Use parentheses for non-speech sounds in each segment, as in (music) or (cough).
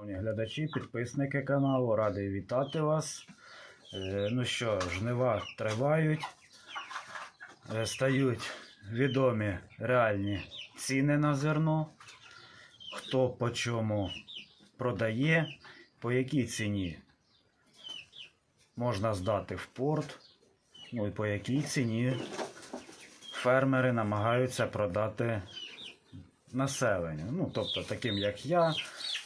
Шановні глядачі, підписники каналу, радий вітати вас. Е, Ну що, жнива тривають, Е, стають відомі реальні ціни на зерно, хто по чому продає, по якій ціні можна здати в порт, ну і по якій ціні фермери намагаються продати населенню. Ну, тобто таким як я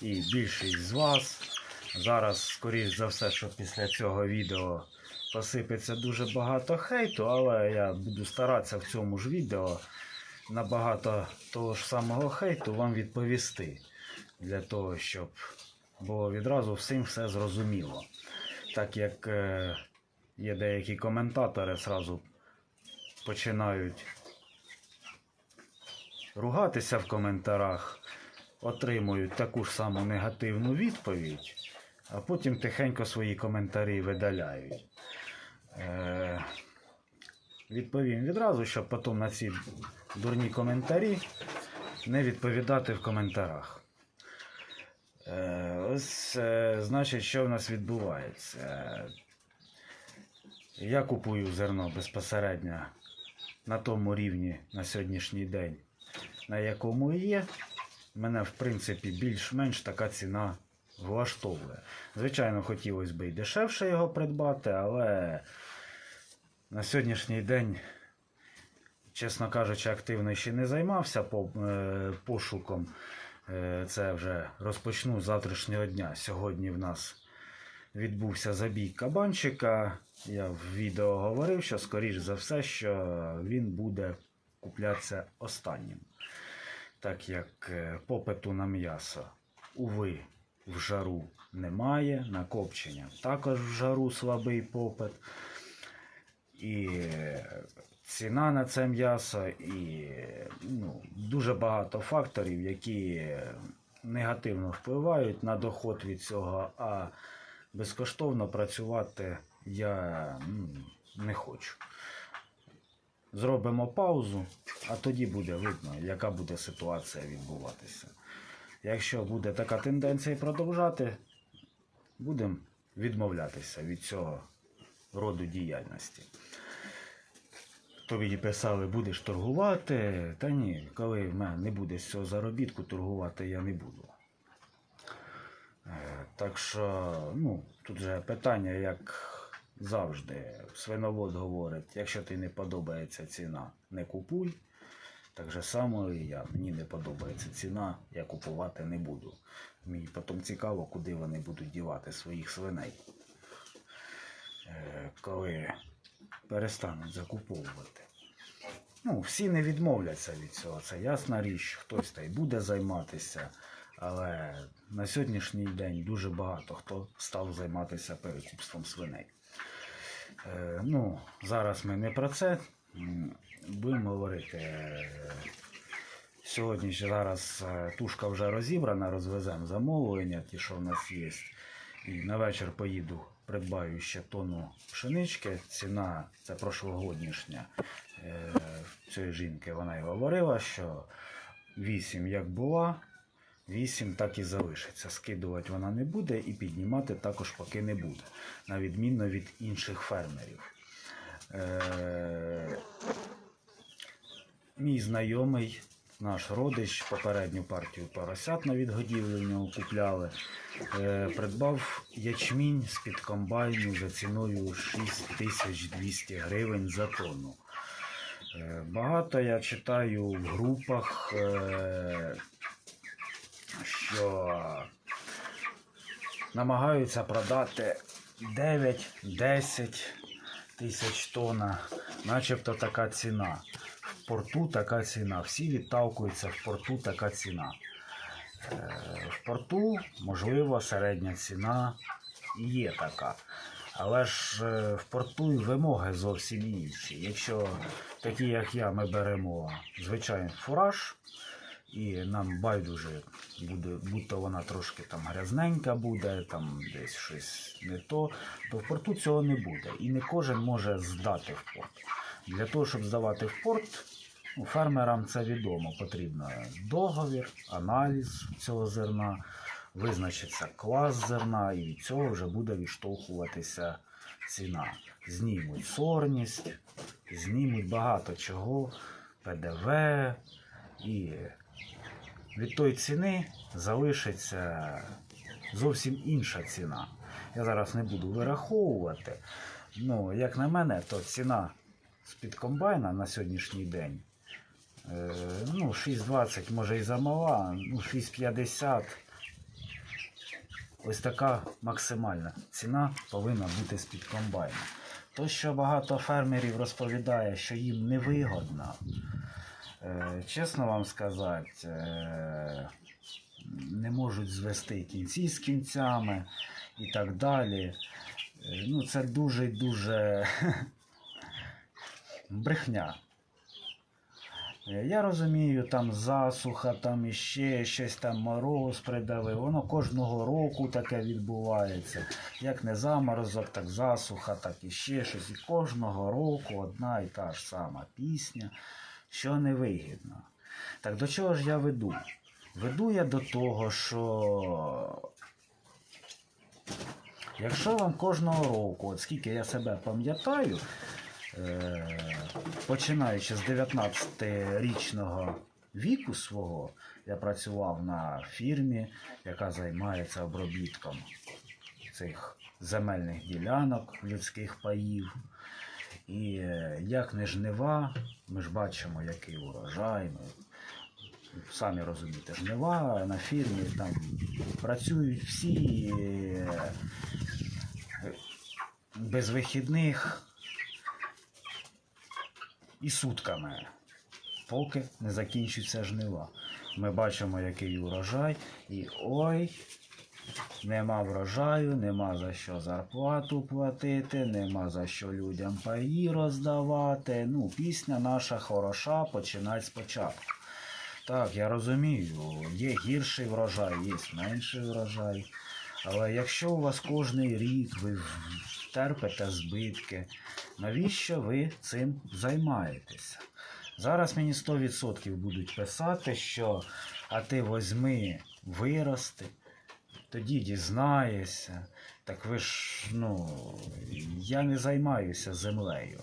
і більшість з вас. Зараз, скоріш за все, що після цього відео посипеться дуже багато хейту, але я буду старатися в цьому ж відео набагато того ж самого хейту вам відповісти. Для того, щоб було відразу всім все зрозуміло. Так як е, є деякі коментатори зразу починають ругатися в коментарях, отримують таку ж саму негативну відповідь, а потім тихенько свої коментарі видаляють. Е, відповім відразу, щоб потім на ці дурні коментарі не відповідати в коментарях. Е, ось, е, значить, що в нас відбувається. Я купую зерно безпосередньо на тому рівні на сьогоднішній день, на якому є. Мене, в принципі, більш-менш така ціна влаштовує. Звичайно, хотілося б і дешевше його придбати, але на сьогоднішній день, чесно кажучи, активно ще не займався по, е, пошуком. Е, це вже розпочну з завтрашнього дня. Сьогодні в нас відбувся забій кабанчика. Я в відео говорив, що скоріш за все, що він буде куплятися останнім. Так як е, попиту на м'ясо, уви, в жару немає, на копчення також в жару слабий попит. І е, ціна на це м'ясо, і ну, дуже багато факторів, які негативно впливають на доход від цього, а безкоштовно працювати я ну, не хочу. Зробимо паузу, а тоді буде видно, яка буде ситуація відбуватися. Якщо буде така тенденція продовжати, будемо відмовлятися від цього роду діяльності. То мені писали, будеш торгувати. Та ні, коли в мене не буде з цього заробітку, торгувати я не буду. Е, Так що, ну, тут же питання, як завжди, свиновод говорить, якщо тобі не подобається ціна, не купуй. Так же само і я. Мені не подобається ціна, я купувати не буду. Мені потім цікаво, куди вони будуть дівати своїх свиней. Е, Коли перестануть закуповувати. Ну, всі не відмовляться від цього. Це ясна річ, хтось та й буде займатися. Але на сьогоднішній день дуже багато хто став займатися перекупством свиней. Е, ну, зараз ми не про це. Будемо говорити. е, Сьогодні ж зараз е, тушка вже розібрана, розвеземо замовлення, ті, що в нас є. І на вечір поїду, придбаю ще тонну пшенички. Ціна це прошлогоднішня цієї жінки. Вона й говорила, що 8 як була, 8 так і залишиться. Скидувати вона не буде і піднімати також поки не буде, на відміну від інших фермерів. Е, мій знайомий, наш родич, попередню партію поросят на відгодівлю в нього купляли. Е, придбав ячмінь з-під комбайну за ціною 6200 гривень за тонну. Е, багато я читаю в групах, е, що намагаються продати 9-10 тисяч тонн, начебто така ціна. В порту така ціна. Всі відталкуються в порту така ціна. Е, В порту, можливо, середня ціна є така. Але ж е, в порту і вимоги зовсім інші. Якщо такі, як я, ми беремо звичайний фураж, і нам байдуже буде, будь-то вона трошки там грязненька буде, там десь щось не то, то в порту цього не буде. І не кожен може здати в порт. Для того, щоб здавати в порт, ну, фермерам це відомо, потрібно договір, аналіз цього зерна. визначиться клас зерна, і від цього вже буде відштовхуватися ціна. Знімуть сорність, знімуть багато чого, ПДВ і від тої ціни залишиться зовсім інша ціна. Я зараз не буду вираховувати. Ну, як на мене, то ціна з-під комбайна на сьогоднішній день. е, Ну, 6,20 може і замала, ну 6,50. Ось така максимальна ціна повинна бути з-під комбайна. То, що багато фермерів розповідає, що їм невигодно, чесно вам сказати, е, не можуть звести кінці з кінцями і так далі. Е, Ну, це дуже дуже (laughs) брехня. Е, Я розумію, там засуха, там іще щось там мороз придавив. Воно кожного року таке відбувається. Як не заморозок, так засуха, так іще щось. І кожного року одна і та ж сама пісня, що невигідно. Так до чого ж я веду? Веду я до того, що якщо вам кожного року, от скільки я себе пам'ятаю, е, починаючи з 19-річного віку свого, я працював на фірмі, яка займається обробітком цих земельних ділянок, людських паїв. І е, як не жнива, ми ж бачимо, який урожай. Ми, самі розумієте, жнива на фірмі там працюють всі е, без вихідних і сутками, поки не закінчиться жнива. Ми бачимо, який урожай, і ой, нема врожаю, нема за що зарплату платити, нема за що людям паї роздавати. Ну, пісня наша хороша, починать спочатку. Так, я розумію, є гірший врожай, є менший врожай. Але якщо у вас кожний рік ви терпите збитки, навіщо ви цим займаєтеся? Зараз мені 100% будуть писати, що а ти возьми, вирости, тоді дізнаєшся. Так ви ж, ну, я не займаюся землею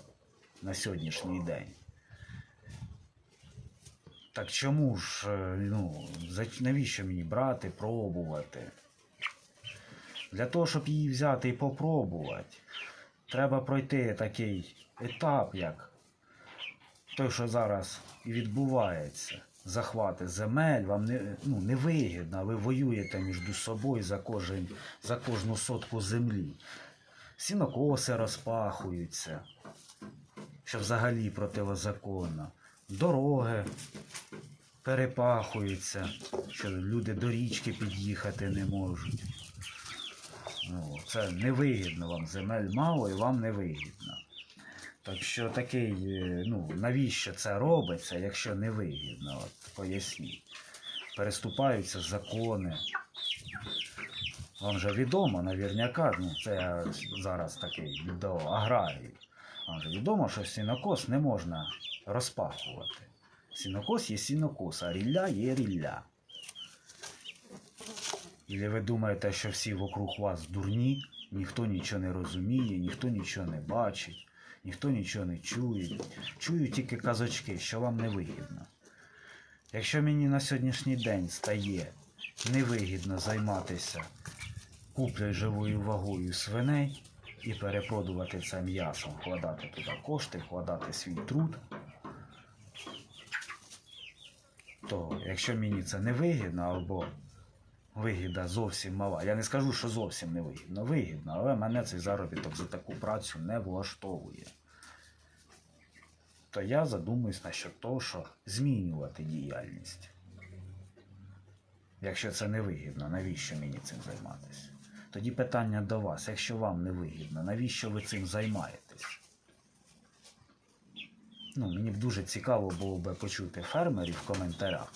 на сьогоднішній день. Так чому ж, е, ну, навіщо мені брати, пробувати? Для того, щоб її взяти і попробувати, треба пройти такий етап, як той, що зараз і відбувається. Захвати земель, вам не, ну, не вигідно, ви воюєте між собою за, кожен, за кожну сотку землі. Сінокоси розпахуються, що взагалі противозаконно. Дороги перепахуються, що люди до річки під'їхати не можуть. Ну, це невигідно вам. Земель мало і вам невигідно. Так що такий, е, ну, навіщо це робиться, якщо невигідно? От, поясніть. Переступаються закони. Вам же відомо, навірняка, ну, це зараз такий до аграрії. Вам же відомо, що сінокос не можна розпахувати. Сінокос є сінокос, а рілля є рілля. Ілі ви думаєте, що всі вокруг вас дурні, ніхто нічого не розуміє, ніхто нічого не бачить, ніхто нічого не чує. Чують тільки казочки, що вам не вигідно. Якщо мені на сьогоднішній день стає невигідно займатися куплею живою вагою свиней і перепродувати це м'ясо, вкладати туди кошти, вкладати свій труд, то якщо мені це не вигідно або вигіда зовсім мала, я не скажу, що зовсім не вигідно, вигідно, але мене цей заробіток за таку працю не влаштовує. То я задумуюсь насчет того, що змінювати діяльність. Якщо це не вигідно, навіщо мені цим займатися? Тоді питання до вас, якщо вам не вигідно, навіщо ви цим займаєтесь? Ну, мені б дуже цікаво було би почути фермерів в коментарях.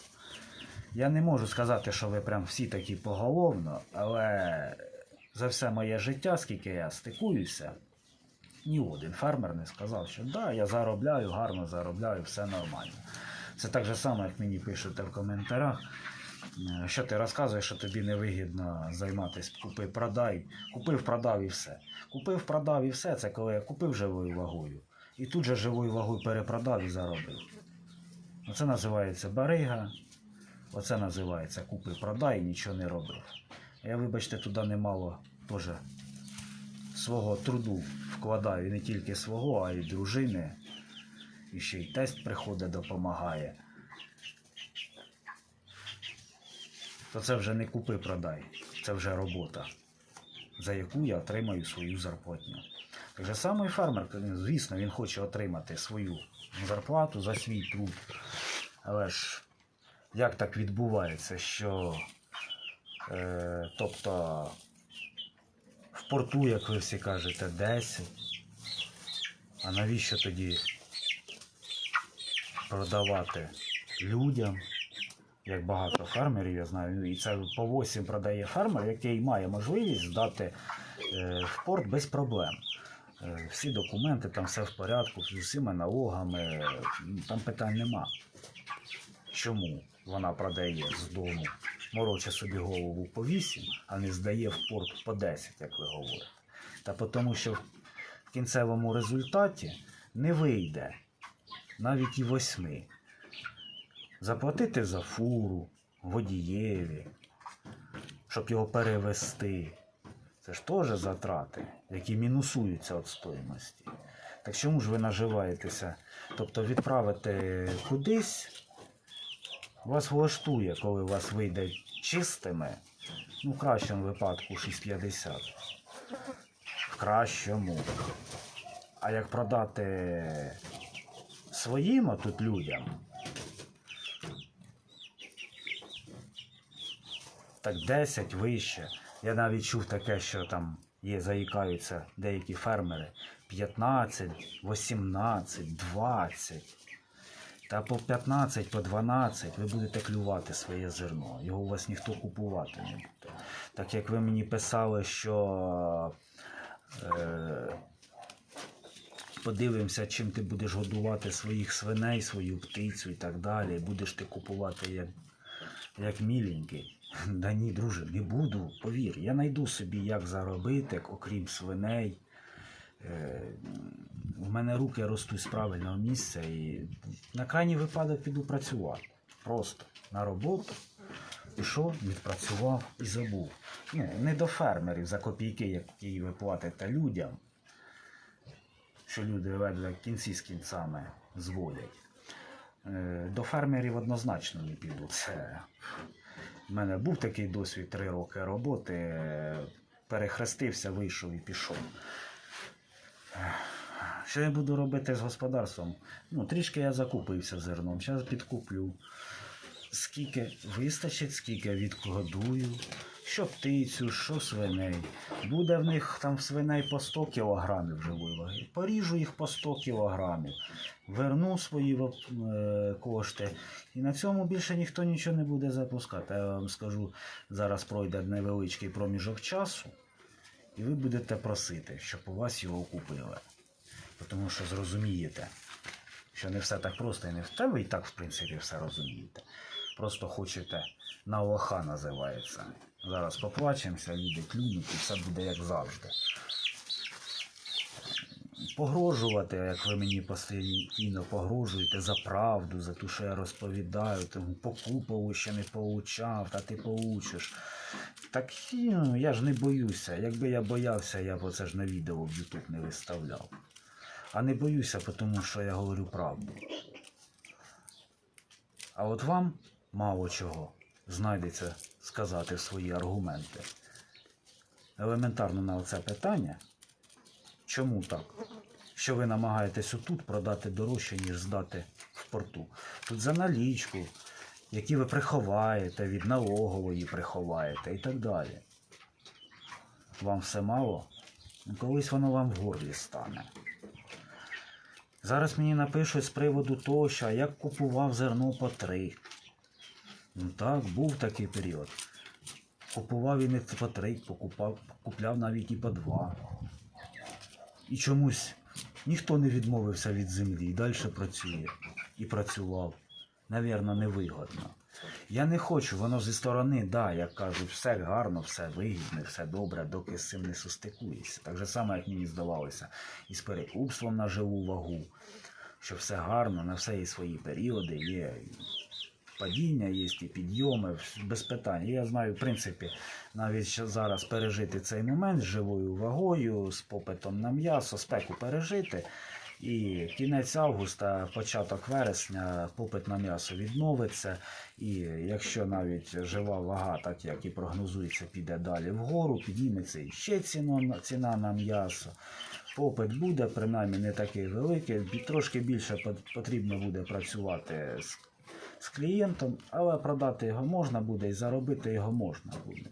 Я не можу сказати, що ви прям всі такі поголовно, але за все моє життя, скільки я стикуюся, ні один фермер не сказав, що да, я заробляю, гарно заробляю, все нормально. Це так же само, як мені пишете в коментарях. Е, Що ти розказуєш, що тобі невигідно займатися купи, продай, купив, продав і все. Купив, продав і все. Це коли я купив живою вагою. І тут же живою вагою перепродав і заробив. Оце називається барига. Оце називається купи, продай, нічого не робив. Я, вибачте, туди немало теж свого труду вкладаю, і не тільки свого, а й дружини. І ще й тесть приходить, допомагає. То це вже не купи продай, це вже робота, за яку я отримаю свою зарплатню. Так же само і фермер, звісно, він хоче отримати свою зарплату за свій труд. Але ж як так відбувається, що е, тобто в порту, як ви всі кажете, 10. А навіщо тоді продавати людям? Як багато фермерів, я знаю, і це по 8 продає фермер, який має можливість здати е, в порт без проблем. Е, всі документи, там все в порядку, з усіма налогами, там питань нема. Чому вона продає з дому, мороче собі голову по 8, а не здає в порт по 10, як ви говорите? Та тому, що в кінцевому результаті не вийде навіть і восьми. Заплатити за фуру, водієві, щоб його перевести. Це ж теж затрати, які мінусуються від стоїмості. Так чому ж ви наживаєтеся? Тобто відправити кудись, вас влаштує, коли вас вийде чистими, ну, в кращому випадку 6,50. В кращому. А як продати своїм тут людям, так 10 вище. Я навіть чув таке, що там є, заїкаються деякі фермери 15, 18, 20. Та по 15, по 12 ви будете клювати своє зерно. Його у вас ніхто купувати не буде. Так як ви мені писали, що е, подивимося, чим ти будеш годувати своїх свиней, свою птицю і так далі. Будеш ти купувати як, як міленький. Да ні, друже, не буду, повір. Я знайду собі, як заробити, окрім свиней. Е, у мене руки ростуть з правильного місця і на крайній випадок піду працювати. Просто на роботу. Пішов, відпрацював і забув. Ну, не до фермерів за копійки, які ви платите людям, що люди ледве кінці з кінцями зводять. Е, До фермерів однозначно не піду. Це у мене був такий досвід три роки роботи. е, Перехрестився, вийшов і пішов. Що я буду робити з господарством? Ну, трішки я закупився зерном, зараз підкуплю. Скільки вистачить, скільки відгодую, що птицю, що свиней. Буде в них там свиней по 100 кілограмів живої ваги. Поріжу їх по 100 кілограмів, верну свої е, кошти. І на цьому більше ніхто нічого не буде запускати. Я вам скажу, зараз пройде невеличкий проміжок часу, і ви будете просити, щоб у вас його купили. Тому що зрозумієте, що не все так просто і не в ви і так, в принципі, все розумієте. Просто хочете на лоха називається. Зараз поплачемося, люди клюнуть і все буде як завжди. Погрожувати, як ви мені постійно погрожуєте за правду, за те, що я розповідаю, тому покупову ще не получав, та ти получиш. Так ну, я ж не боюся. Якби я боявся, я б оце ж на відео в YouTube не виставляв. А не боюся, тому що я говорю правду. А от вам мало чого знайдеться сказати свої аргументи. Елементарно на це питання. Чому так? Що ви намагаєтесь отут продати дорожче, ніж здати в порту? Тут за налічку, які ви приховаєте, від налогової приховаєте і так далі. Вам все мало? Ну, Колись воно вам в горлі стане. Зараз мені напишуть з приводу того, що як купував зерно по три. Ну так, був такий період. Купував і не по три, покупав, купляв навіть і по два. І чомусь ніхто не відмовився від землі і далі працює. І працював. Навірно, невигодно. Я не хочу, воно зі сторони, да, як кажуть, все гарно, все вигідне, все добре, доки з цим не сустикуєшся. Так же само, як мені здавалося, і з перекупством на живу вагу, що все гарно, на все є свої періоди, є падіння, є і підйоми, без питань. Я знаю, в принципі, навіть зараз пережити цей момент з живою вагою, з попитом на м'ясо, спеку пережити. І кінець августа, початок вересня, попит на м'ясо відновиться. І якщо навіть жива вага, так як і прогнозується, піде далі вгору, підніметься і ще ціно, ціна на м'ясо. Попит буде, принаймні не такий великий, трошки більше потрібно буде працювати з, з клієнтом, але продати його можна буде і заробити його можна буде.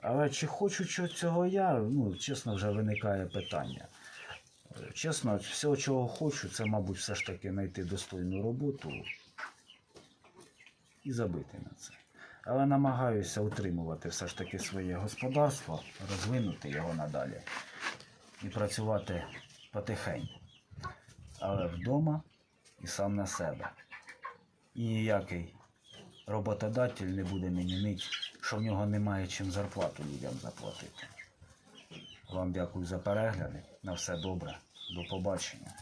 Але чи хочу цього я, ну, чесно, вже виникає питання. Чесно, всього, чого хочу, це, мабуть, все ж таки знайти достойну роботу і забити на це. Але намагаюся утримувати все ж таки своє господарство, розвинути його надалі і працювати потихеньку. Але вдома і сам на себе. І ніякий роботодатель не буде мені нить, що в нього немає чим зарплату людям заплатити. Вам дякую за перегляди. На все добре. До побачення.